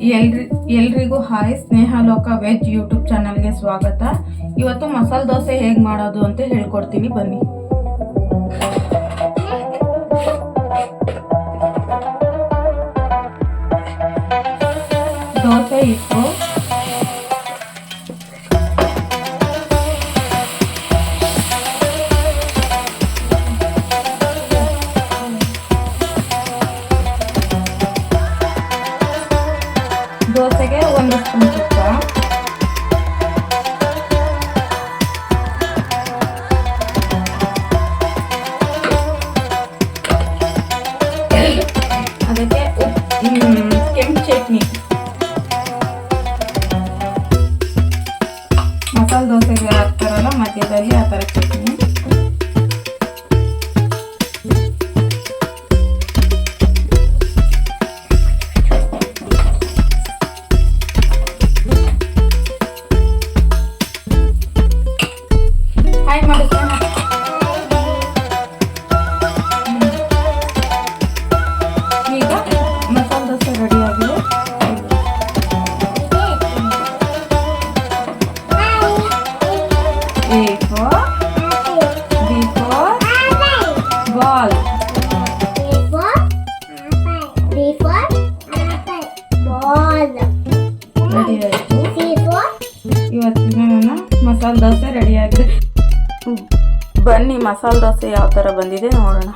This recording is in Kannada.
ಎಲ್ರಿ, ಎಲ್ರಿಗೂ ಹಾಯ್, ಸ್ನೇಹ ಲೋಕ ವೆಜ್ ಯೂಟ್ಯೂಬ್ ಚಾನಲ್ಗೆ ಸ್ವಾಗತ. ಇವತ್ತು ಮಸಾಲೆ ದೋಸೆ ಹೇಗೆ ಮಾಡೋದು ಅಂತ ಹೇಳ್ಕೊಡ್ತೀನಿ, ಬನ್ನಿ. ದೋಸೆ ಹಿಟ್ಟು ಅದಕ್ಕೆ ಕೆಂಪು ಚಟ್ನಿ. ಮಸಾಲೆ ದೋಸೆಗೆ ಹಾಕ್ತಾರಲ್ಲ ಮಧ್ಯದಲ್ಲಿ ಆ ಥರ ಚಟ್ನಿ. ಹಾಯ್ ಮಾಡಿದ್ರೆ ಈಗ ಮಸಾಲೆ ದೋಸೆ ರೆಡಿ ಆಗಿದೆ A for B for ball ready ಆಯಿತು ಇವತ್ತಿನ ನನ್ನ ಮಸಾಲೆ ದೋಸೆ ರೆಡಿ ಆಗಿದೆ ಬನ್ನಿ ಮಸಾಲೆ ದೋಸೆ ಯಾವ ಥರ ಬಂದಿದೆ ನೋಡೋಣ.